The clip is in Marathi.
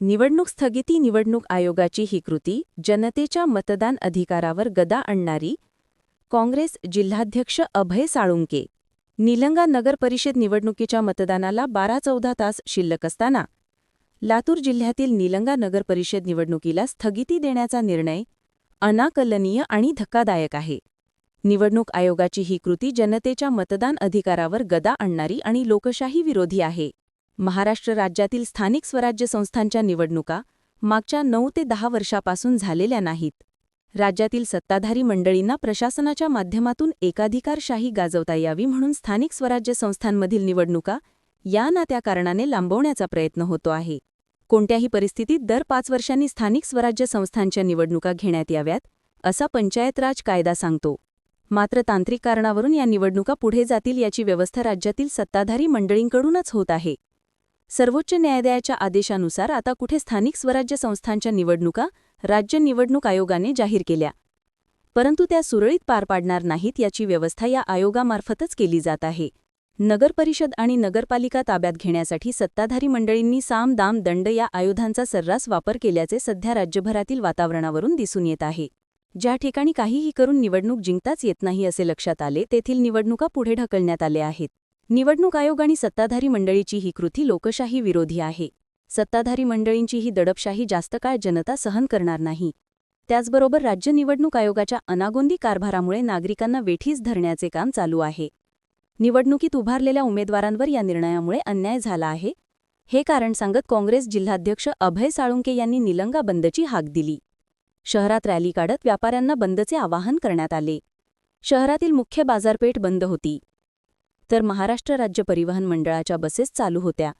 निवडणूक स्थगिती निवडणूक आयोगाची ही कृती जनतेच्या मतदान अधिकारावर गदा आणणारी. काँग्रेस जिल्हाध्यक्ष अभय साळुंके. निलंगा नगर परिषद निवडणुकीच्या मतदानाला बारा चौदा तास शिल्लक असताना. लातूर जिल्ह्यातील निलंगा नगर परिषद निवडणुकीला स्थगिती देण्याचा निर्णय अनाकलनीय आणि धक्कादायक आहे. निवडणूक आयोगाची ही कृती जनतेच्या मतदान अधिकारावर गदा आणणारी आणि लोकशाही विरोधी आहे. महाराष्ट्र राज्यातील स्थानिक स्वराज्य संस्थांच्या निवडणुका मागच्या नऊ ते दहा वर्षापासून झालेल्या नाहीत. राज्यातील सत्ताधारी मंडळींना प्रशासनाच्या माध्यमातून एकाधिकारशाही गाजवता यावी म्हणून स्थानिक स्वराज्य संस्थांमधील निवडणुका या ना त्या कारणाने लांबवण्याचा प्रयत्न होतो आहे. कोणत्याही परिस्थितीत दर पाच वर्षांनी स्थानिक स्वराज्य संस्थांच्या निवडणुका घेण्यात याव्यात असा पंचायत राज कायदा सांगतो. मात्र तांत्रिक कारणावरून या निवडणुका पुढे जातील याची व्यवस्था राज्यातील सत्ताधारी मंडळींकडूनच होत आहे. सर्वोच्च न्यायालयाच्या आदेशानुसार आता कुठे स्थानिक स्वराज्य संस्थांच्या निवडणुका राज्य निवडणूक आयोगाने जाहीर केल्या. परंतु त्या सुरळीत पार पाडणार नाहीत याची व्यवस्था या आयोगामार्फतच केली जात आहे. नगरपरिषद आणि नगरपालिका ताब्यात घेण्यासाठी सत्ताधारी मंडळींनी साम दाम दंड या आयुधांचा सर्रास वापर केल्याचे सध्या राज्यभरातील वातावरणावरून दिसून येत आहे. ज्या ठिकाणी काहीही करून निवडणूक जिंकताच येत नाही असे लक्षात आले तेथील निवडणुका पुढे ढकलण्यात आले आहेत. निवडणूक आयोग आणि सत्ताधारी मंडळीची ही कृती लोकशाही विरोधी आहे. सत्ताधारी मंडळींची ही दडपशाही जास्त काळ जनता सहन करणार नाही. त्याचबरोबर राज्य निवडणूक आयोगाच्या अनागोंदी कारभारामुळे नागरिकांना वेठीस धरण्याचे काम चालू आहे. निवडणुकीत उभारलेल्या उमेदवारांवर या निर्णयामुळे अन्याय झाला आहे. हे कारण सांगत काँग्रेस जिल्हाध्यक्ष अभय साळुंके यांनी निलंगा बंदची हाक दिली. शहरात रॅली काढत व्यापाऱ्यांना बंदचे आवाहन करण्यात आले. शहरातील मुख्य बाजारपेठ बंद होती. तर महाराष्ट्र राज्य परिवहन मंडळाच्या बसेस चालू होत्या.